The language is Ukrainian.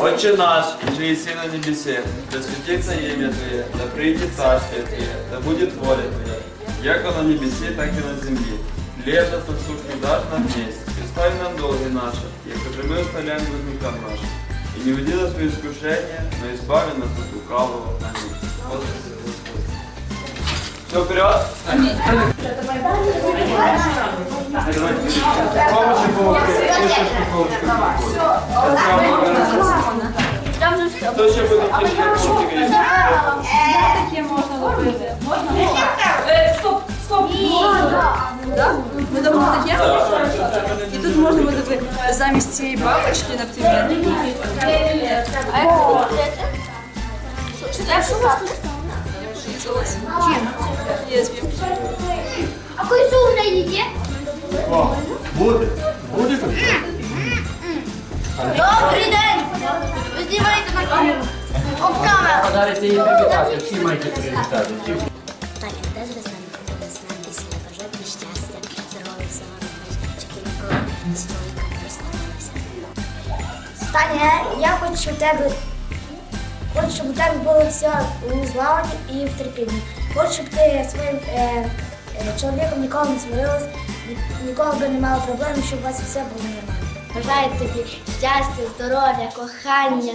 Отче наш, же еси на небесе, да светится имя Твое, да придет царствие Твое, да будет воля Твоя, яко на небесе, так и на земле. Хлеб наш насущный дашь нам днесь, и ставь нам долги наши, яко же мы оставляем должникам нашим. И не веди нас в искушение, но избави нас от лукавого. Аминь. Господи, Господи. Все, вперед! Помощи, помощи. Кишечку, помощи. Хто ще буде помощи, Таке можна робити. Е, Стоп, стоп. Ми дамо таке? І тут можна буде ви- замість цієї бабочки, наприклад. А як врізалась? Лезвієм. А кольцо на їде? Буде. Буде. Добрий день! Ви знімаєте на камеру. Об камеру. Подарите їй привітати, всі маєте привітати. Таня, теж ви з нами будете з нами після бажати щастя, здоров'я, найкраще, щоб ніколи столика не розставалися. Таня, я хочу, щоб у тебе хочу, щоб у тебе було все у злагоді і в терпінні. Хочу, щоб ти своїм е, чоловіком ніколи не сварилась, нікого би не мала проблем, щоб у вас все було нормально. Бажаю тобі щастя, здоров'я, кохання,